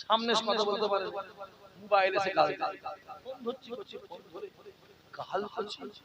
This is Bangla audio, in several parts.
সামনে কথা বলতে পারে মোবাইল এসে গাল। ফোন ধরছি করছি ধরে করছি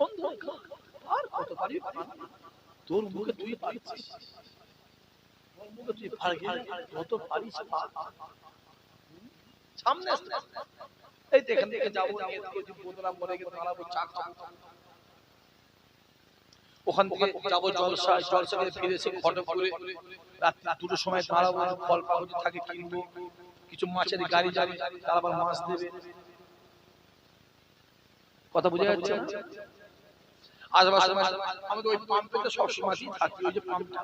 ফোন আর কত পারি তোর মুখে তুই পারিস তোর মুখে তুই কত। সামনে এই এখান থেকে যাব চা খাব। ওখান থেকে যাব জলসা জলসা করে ফিরে এসে ফটো করে রাত্রি দুটোর সময় দাঁড়াবো ফল পাবজি থাকে কিনবো কিছু মাছের গাড়ি যাবে তারা আবার মাছ দেবে। কথা বুঝা যাচ্ছে? আসবার সময় আমাদের ওই পাম্পে তো সব সময় থাকি ওই যে পাম্পটা।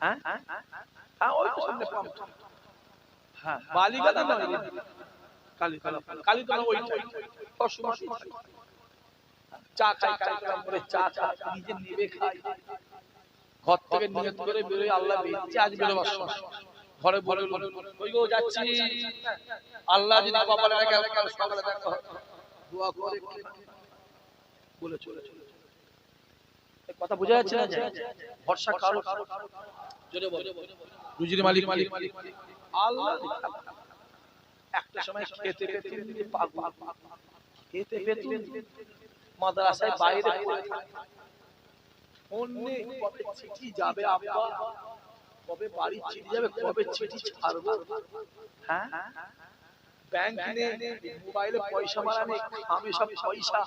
হ্যাঁ? হ্যাঁ ওই সামনে পাম্প। হ্যাঁ বালিগাদা নয় কালীতলা কালীতলা ওইটা। সব সময় থাকি। চা খাই কালীতলা মোড়ে চা খাই নিজে নেবে খাই। ঘর থেকে নিয়ত করে বেরোয় আল্লাহ বেঁচে আজ বেরোবার সময় ঘরে বলে ওই গো, যাচ্ছি? আল্লাহ যদি কপালে রাখে কাল সকালে দেখা দোয়া করে বলে চলে চলে কথা বোঝা যাচ্ছে না ভরসা কারও জোরে বলে। রুজির মালিক মালিক আল্লাহ একটা সময় খেতে পেতে পাগল। খেতে পেতে। মাদ্রাসায় বাইরে পড়ে থাকে। ফোন নেই কবে চিঠি যাবে আব্বা? কবে বাড়ি চিঠি যাবে? কবে চিঠি ছাড়বো? হ্যাঁ? ব্যাংক নেই মোবাইলে পয়সা মারা নেই আমি সব পয়সা।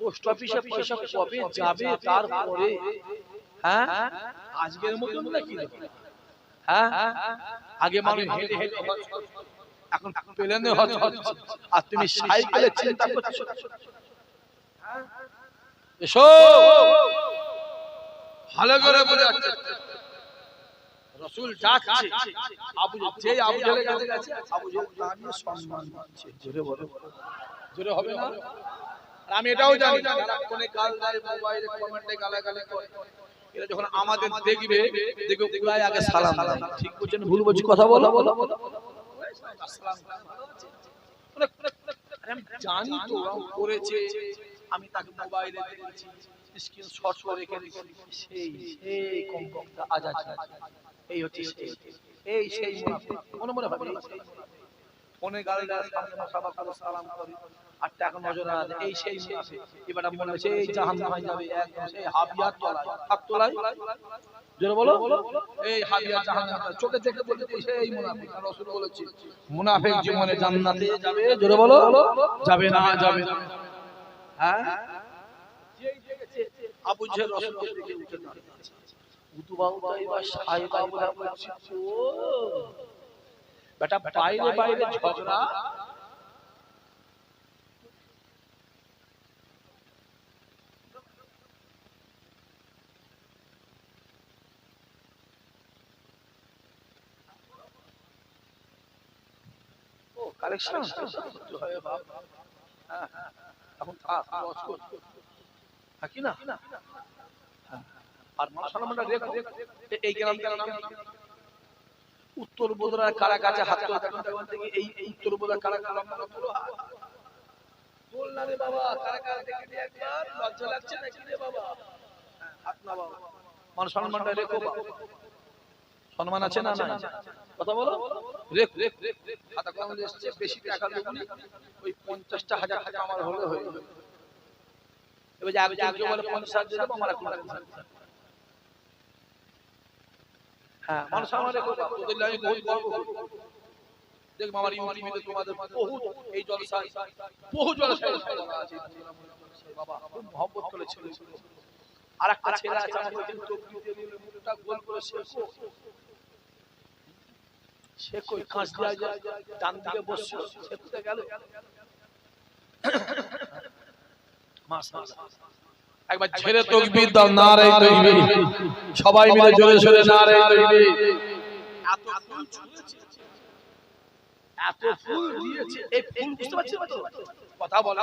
পোস্ট অফিসে পয়সা কবে যাবে? তারপরে। হ্যাঁ? আজকের মতন নাকি? হ্যাঁ? আগে মানুষ হেঁটে হেঁটে এখন প্লেনে হজ আর তুমি সাইকেলে চিন্তা করছ? এসো। ভালো করে বলে রসুল যাচ্ছে আবু যে আবু জেলে কাছে গেছে আবু জেল দাঁড়িয়ে সম্মান দিচ্ছে জোরে বলো। জোরে হবে না? আমি এটাও জানি। যারা ফোনে গাল মোবাইলে কমেন্টে গালাগালি করে। এরা যখন আমাদের দেখবে দেখবে পুরাই আগে সালাম দেয়। ঠিক বলছেন ভুল বলছি কথা বলো। বলো জানি তো করেছে। আমি তাকে মোবাইলে স্ক্রিন করে রেখে সেই সেই কম কম আজ আজ এই হচ্ছে সেই এই সেই মনে মনে ফোনে গাড়ি দেয় সামনে করে সালাম আর টাকা নজর এই সেই মুনাফিক এবার মনে জাহান্নামে যাবে একদম সেই হাবিয়াত তলায়। হাত তোলায়? জোরে বলো। এই হাবিয়াত জাহান্নামে চোখে দেখে বলতে সেই মুনাফিক। রাসূল বলেছে, মুনাফিক জীবনে জান্নাতে যাবে। জোরে বলো। যাবে না যাবে না। হ্যাঁ? আবু জেহেল রাসূলের দিকে উঠে দাঁড়িয়েছে উতুবা উতাইবা সাইবা বলে বলছে ও বেটা বাইরে বাইরে ঝগড়া। কালেকশন হয় বাপ হ্যাঁ হ্যাঁ। এখন থাক লস কর থাকি না? হ্যাঁ। আর মাসালামাটা রেখো। এই গ্রাম গ্রাম উত্তর বোধরার কারা কাছে হাত দেখি এই উত্তর বোধরার কারা কারা। না রে বাবা কারা কারা দেখে একবার? লজ্জা লাগছে না কি রে বাবা? হ্যাঁ, হাত না বাবা মান সম্মানটা রেখো সম্মান আছে না নাই? কথা বলো। খাতা কলম এসছে বেশি টাকা দেবো ওই পঞ্চাশটা হাজার টাকা আমার হলে হয়ে এবার যে একজন বলে পঞ্চাশ হাজার দেবো আমার এখন হ্যাঁ মানুষ আমার তোদের লাগে বহুত গর্ব দেখব আমার ইউটিউবে তোমাদের বহু এই জলসায় বহু জলসায় আছে বাবা খুব মহব্বত করে ছেলে। আর একটা ছেলে আছে আমাকে মুখটা গোল করে সে কই কাঁচ ডান দিকে বসছে সে কোথায় গেল? একবার ছেড়ে তকবির দাও না রে তকবির। সবাই মিলে জোরে জোরে না রে তকবির। এত ফুল ছুঁয়েছে। এত ফুল দিয়েছে এই ফুল বুঝতে পারছিস তো কথা বলা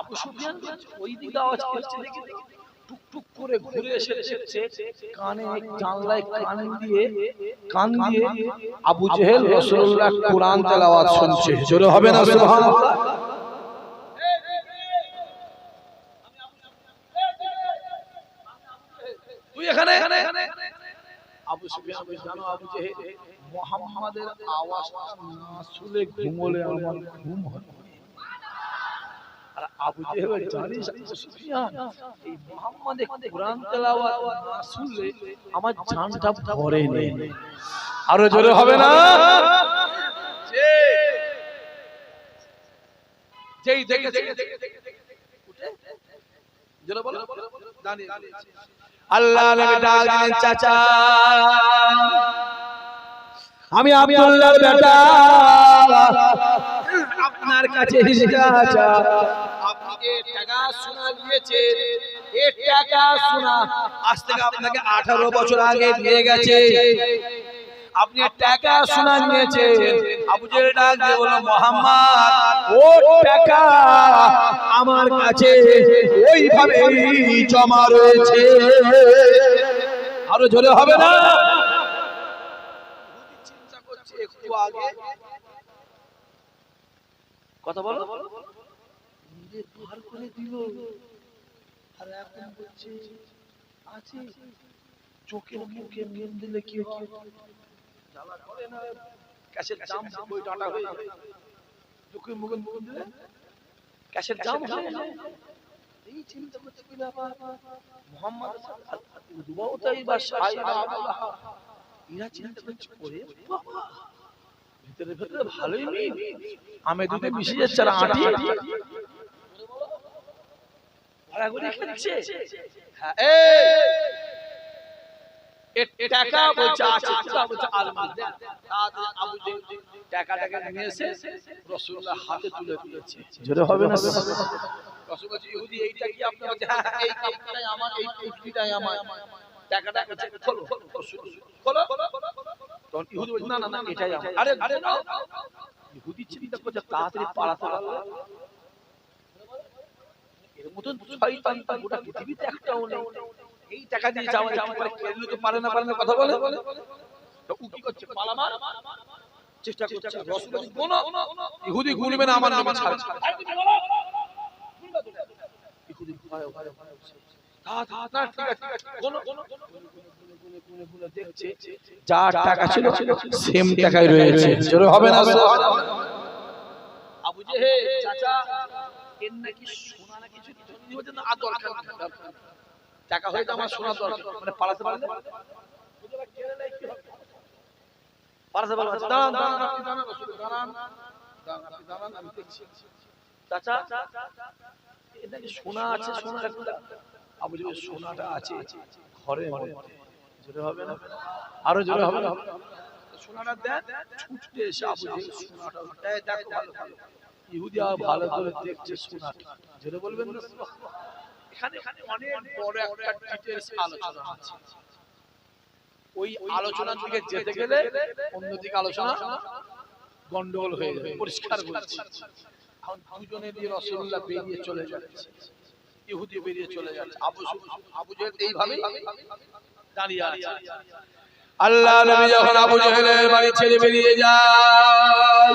আবু সুফিয়ান ওই দিকে আওয়াজ করছে দেখি টুক টুক করে ঘুরে এসে দেখছে কানে জানলায় কান দিয়ে কান দিয়ে আবু জেহেল রাসূলুল্লাহ কোরআন তেলাওয়াত শুনছে। জোরে হবে না সুবহানাল্লাহ। তুই এখানে? আবু সুফিয়ান বলে, জানো আবু জেহেল মুহাম্মাদের আওয়াজটা না শুনে ঘুমোলে আমার ঘুম হয় আমার ভরে নেই আরও জোরে হবে না? আল্লাহ চাচা আমি আব্দুল্লাহর বেটা। আপনার কাছে দিয়েছেন এই টাকা শোনা আজ থেকে আপনাকে 18 বছর আগে দিয়ে গেছে। আপনি টাকা শোনা নিয়েছেন। আবু জেহেল ডাক দিয়ে বলল, মোহাম্মদ ও টাকা আমার কাছে ওইভাবে জমা রয়েছে। আরও জোরে হবে না? কথা বলো। নিজে ধার করে দিল। আর এখন বলছে, আছে, চোখের মুখে মেন দিলে কি হয়? জ্বালা করে না? ক্যাশের দাম বই ডাটা হয়ে চোখে মুখে মুখে দিলে ক্যাশের দাম হয়ে এই চিন্তা করতে কি ব্যাপার মোহাম্মদ দুবাও তাই বা সাইবা আল্লাহ। এরা চিন্তা করছে করে ভিতরে ভিতরে ভালোই নেই। আমি দুধে মিশে যাচ্ছে আর আটি। আর এগুলি হ্যাঁ। এই এ টাকা বলছে আছে টাকা বলছে আলমারি। দেন তাড়াতাড়ি আবু জেহেল টাকাটাকে নিয়ে এসে রাসূলুল্লাহ হাতে তুলে দিয়েছে। জোরে হবে না রাসূল বলছে ইহুদি এইটা কি আপনার হ্যাঁ এই আমার এই এইটাই আমার। টাকাটা বলছে খোলো খোলো তখন ইহুদি বলছে না না না এটাই আমার। আরে ইহুদি চিন্তা করছে তাড়াতাড়ি পালাতে পারল। মতন শয়তান তা গোটা পৃথিবীতে একটাও নেই। এই টাকা দিয়ে যাওয়া যাওয়া করে? কেউ তো পারে না পারে না কথা বলে। তো ও কি করছে? পালামার চেষ্টা করছে। রাসূল কোন ইহুদি গুনবে না আমার নামে ছাড়। ইহুদি ভয়ে ভয়ে ভয়ে দেখছে টাকা ছিল সেম টাকায় রয়েছে। জোরে হবে না। আবু জেহেল চাচা টাকা হয়তো আমার সোনা দরকার। মানে পালাতে দেখছি। সোনা আছে সোনাটা আছে হবে না? আরও জোরে হবে না? সোনাটা এসে সোনাটা দেখো ইহুদি আর ভালো করে দেখছে সোনাটা জোরে বলবেন না? এখানে অনেক বড় একটা ডিটেইলস আলোচনা আছে। ওই আলোচনার দিকে যেতে গেলে অন্যদিকে আলোচনা গন্ডগোল হয়ে যাবে। পরিষ্কার বলছি। এখন দুজনে দিয়ে রসুল্লাহ বেরিয়ে চলে যাচ্ছে। ইহুদি বেরিয়ে চলে যাচ্ছে। আবু আবু জেহেল এইভাবে দাঁড়িয়ে আছে। আল্লাহ নবী যখন আবু জেহেলের বাড়ি ছেড়ে বেরিয়ে যায়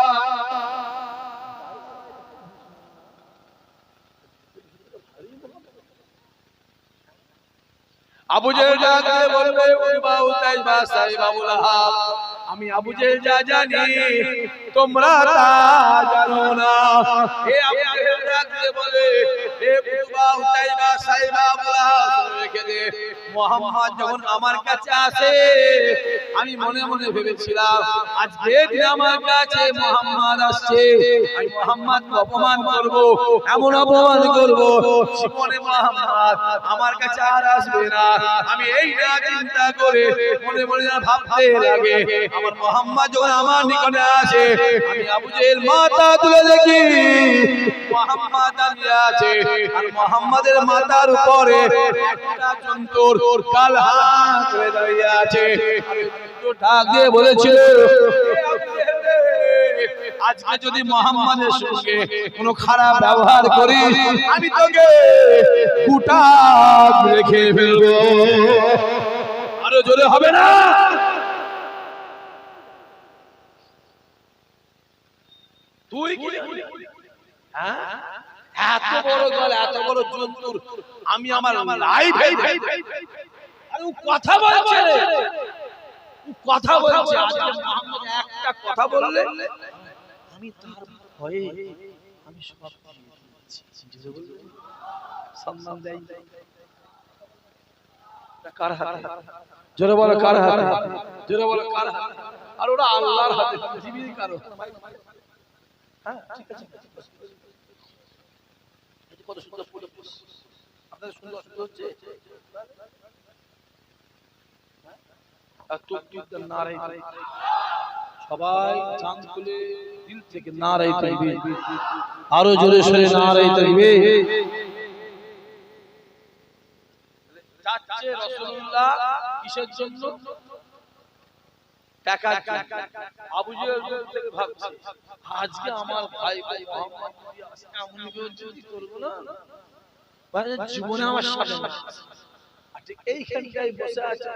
আবু জেহেল যা করে বলবে উতবা উতাইবা সাইবা আবুল আহাব। আমি আবু জেহেল যা জানি, তোমরা তা জানো না। হে আবু জেহেল যা দিয়ে বলে মোহাম্মদ আমার কাছে মনে মনে ভেবেছিলাম, আজকে আর আসবে না। আমি এই না চিন্তা করে মনে মনে ভাবতে লাগে, আমার মোহাম্মদ যখন আমার নিকটে আসে, আমি আবু জেহেল মাথা তুলে দেখি, মোহাম্মদ আছে। আর মোহাম্মদের মাথার উপরে একটা জন্তুর কাল হাত দাঁড়িয়ে আছে। ডাক দিয়ে বলেছিল আজকে যদি মোহাম্মদের সঙ্গে কোনো খারাপ ব্যবহার করি আমি তোকে কুটা রেখে ফেলব। আরও জোরে হবে না? তুই কি হ্যাঁ? এত বড় দল, এত বড় জন্তুর আমি আমার লাইফে কথা বলছে কথা বলছে। একটা কথা বললে, আমি তার ভয়ে আমি সব কার কার আর ওরা আল্লাহর হাতে, পৃথিবীর কারও। হ্যাঁ ঠিক আছে। কত সুন্দর ফুল। আপনাদের সুন্দর সুন্দর হচ্ছে? নারাই সবাই চাঁদ খুলে দিল থেকে নারাই তাকবীর আরও জোরে সরে নারাই তাকবীর যাচ্ছে রাসূলুল্লাহ কিসের জন্য? আজকে আমার ভাই ভাই করব না মানে জীবনে আমার এইখানটায় বসে আছে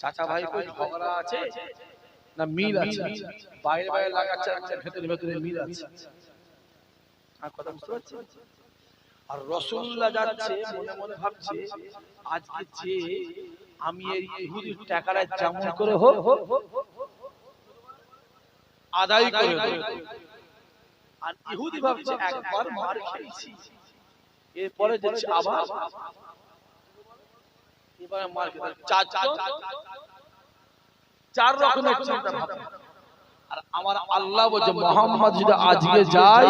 চাচা ভাই কই ঝগড়া আছে না মিল আছে? বাইরে বাইরে লাগাচ্ছে আর ভেতরে ভেতরে মিল আছে। আর কথা বুঝতে পারছেন আর রসুল্লাহ যাচ্ছে, মনে মনে ভাবছে, আজকে যে আমি এই ইহুদির টাকাটা যেমন করে হোক আদায় করে আর ইহুদি ভাবছে একবার মার খেয়েছি এরপরে যাচ্ছে আবার এবারে মার খেতে চার চার রকমের চিন্তা ভাবনা আর আমার আল্লাহ বলছে মোহাম্মদ যদি আজকে যায়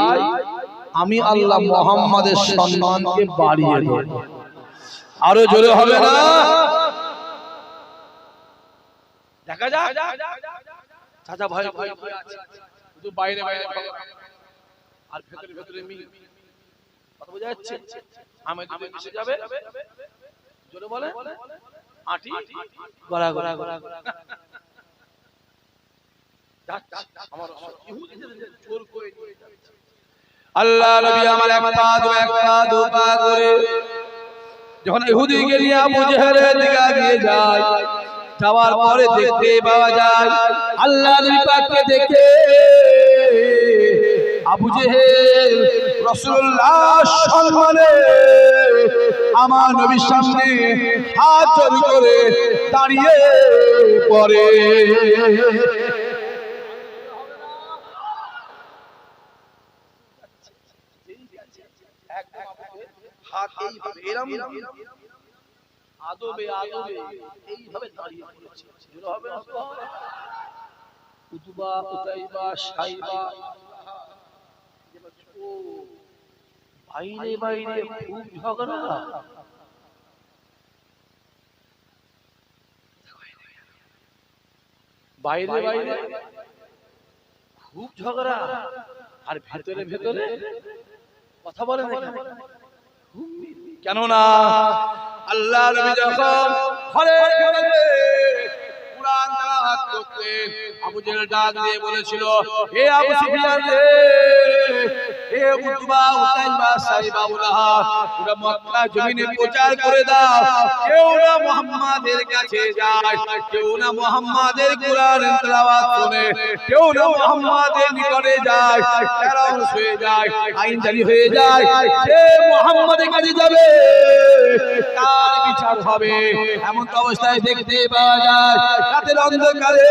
আমি আল্লাহ মোহাম্মদের সম্মানকে বাড়িয়ে দেব আরও জোরে হবে না দেখা যাক। চাচা ভয় ভয় ভয় আছে। শুধু বাইরে বাইরে আর ভেতরে ভেতরে মিল। কথা বোঝা যাচ্ছে? আমি মিশে যাবে। জোরে বলে? আটি? গড়া গড়া গড়া গড়া আমার ইহুদিদের করে আল্লাহ নবী আমার এক পা দু এক পা দু পা করে। যখন নিয়ে আবু জেহেলের দিকে যায় যাওয়ার পরে দেখতে পাওয়া যায় আল্লাহ পাককে দেখে আবু জেহেল রাসূলুল্লাহ সম্মানে আমার নবীর সামনে হাত জোর করে দাঁড়িয়ে পড়ে। হাত এইভাবে এরম আদবে আদবে এইভাবে দাঁড়িয়ে পড়েছে। হবে না সাইবা। বাইরে বাইরে খুব ঝগড়া। বাইরে বাইরে খুব ঝগড়া। আর ভেতরে ভেতরে কথা বলে না। কেন? কেননা আল্লাহ নবী যখন ঘরে ঘরে কুরআন তেলাওয়াত করতেন আবু জেহেল ডাক দিয়ে বলেছিল হে আবু সুফিয়ান রে হে উতবা উতাইবা সাইবা পুরো মক্কা জমিনে প্রচার করে দাও। কেউ না মুহাম্মাদের কাছে যায়, কেউ না মুহাম্মাদের কেউ না মুহাম্মাদের নিকটে যায় তেলাওয়াত হয়ে যায় আইন কাছে তার বিচার হবে? এমন অবস্থায় দেখতে পাওয়া যায়, রাতের অন্ধকারে।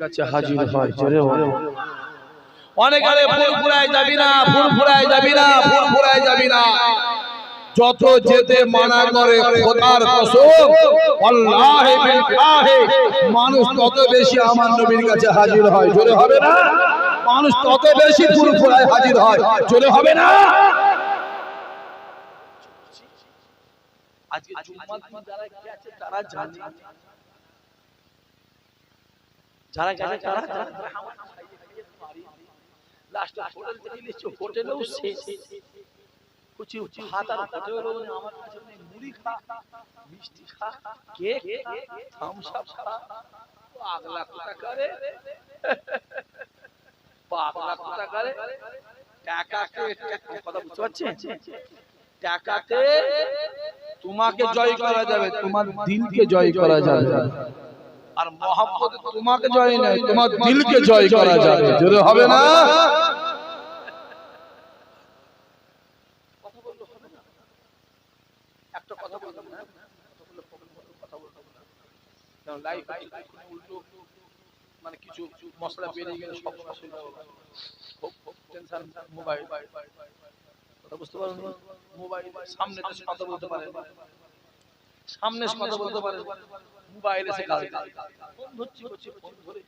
কাছে হাজির হয় জোরে বলো। অনেক আরে ফুরফুরায় যাবি না ফুরফুরায় যাবি না ফুরফুরায় যাবি না যত যেতে মানা করে খোদার কসম আল্লাহে বিল্লাহে মানুষ তত বেশি আমার নবীর কাছে হাজির হয় জোরে হবে না? মানুষ তত বেশি ফুরফুরায় হাজির হয় জোরে হবে না? আজকে জুম্মার দিন যারা গেছে তারা জানে। যারা গেছে তারা লাস্টে হোটেল থেকে নিচ্ছে হোটেলেও শেষ। কিছু ভাত আর হোটেলেও আমার কাছে মুড়ি খা মিষ্টি খা কেক থামস আপ খা। পাগলা কোথা করে। পাগলা কোথা করে। টাকাকে কথা বুঝতে পারছেন? টাকাতে তোমাকে জয় করা যাবে। তোমার দিনকে জয় করা যাবে। আর মোহাম্মদ তোমাকে জয় নয় তোমার দিলকে জয় করা যাবে। জোরে হবে না? মানে কিছু মশলা বেরিয়ে গেলে সব অসুবিধা হবে। খুব টেনশন মোবাইল কথা বুঝতে পারেন মোবাইল সামনে তো কথা বলতে পারে। সামনে কথা বলতে পারে। মোবাইলে সে কাজ ফোন ধরছি ফোন ধরে।